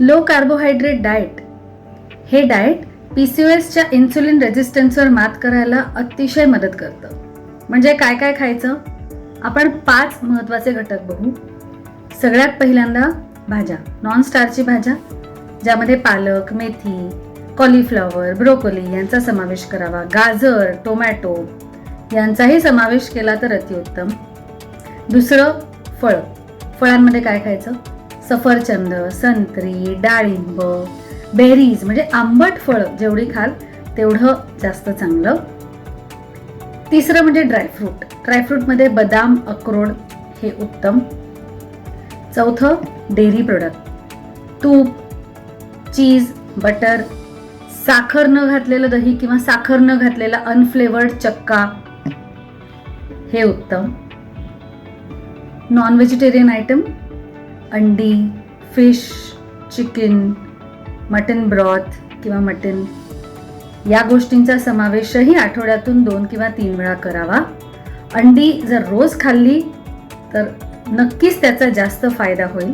Low carbohydrate diet हे diet P C O एसच्या insulin रेजिस्टन्सवर मात करायला अतिशय मदत करतं. म्हणजे काय काय खायचं? आपण पाच महत्त्वाचे घटक बघू. सगळ्यात पहिल्यांदा भाज्या. नॉन स्टारची भाज्या. ज्यामध्ये पालक मेथी कॉलीफ्लॉवर ब्रोकोली यांचा समावेश करावा. गाजर टोमॅटो यांचाही समावेश केला तर अतिउत्तम. दुसरं फळ. फळांमध्ये काय खायचं? सफरचंद संत्री डाळिंब बेरीज म्हणजे आंबट फळं जेवढी खाल तेवढं जास्त चांगलं. तिसरं म्हणजे ड्रायफ्रूट ड्रायफ्रूटमध्ये बदाम अक्रोड हे उत्तम. चौथं डेअरी प्रोडक्ट तूप चीज बटर साखर न घातलेलं दही किंवा साखर न घातलेला अनफ्लेवर्ड चक्का हे उत्तम. नॉन व्हेजिटेरियन आयटम अंडी फिश चिकन मटन ब्रॉथ किंवा मटन. या गोष्टींचा समावेशही आठवड्यातून दोन किंवा तीन वेळा करावा. अंडी जर रोज खाल्ली तर नक्कीच त्याचा जास्त फायदा होईल.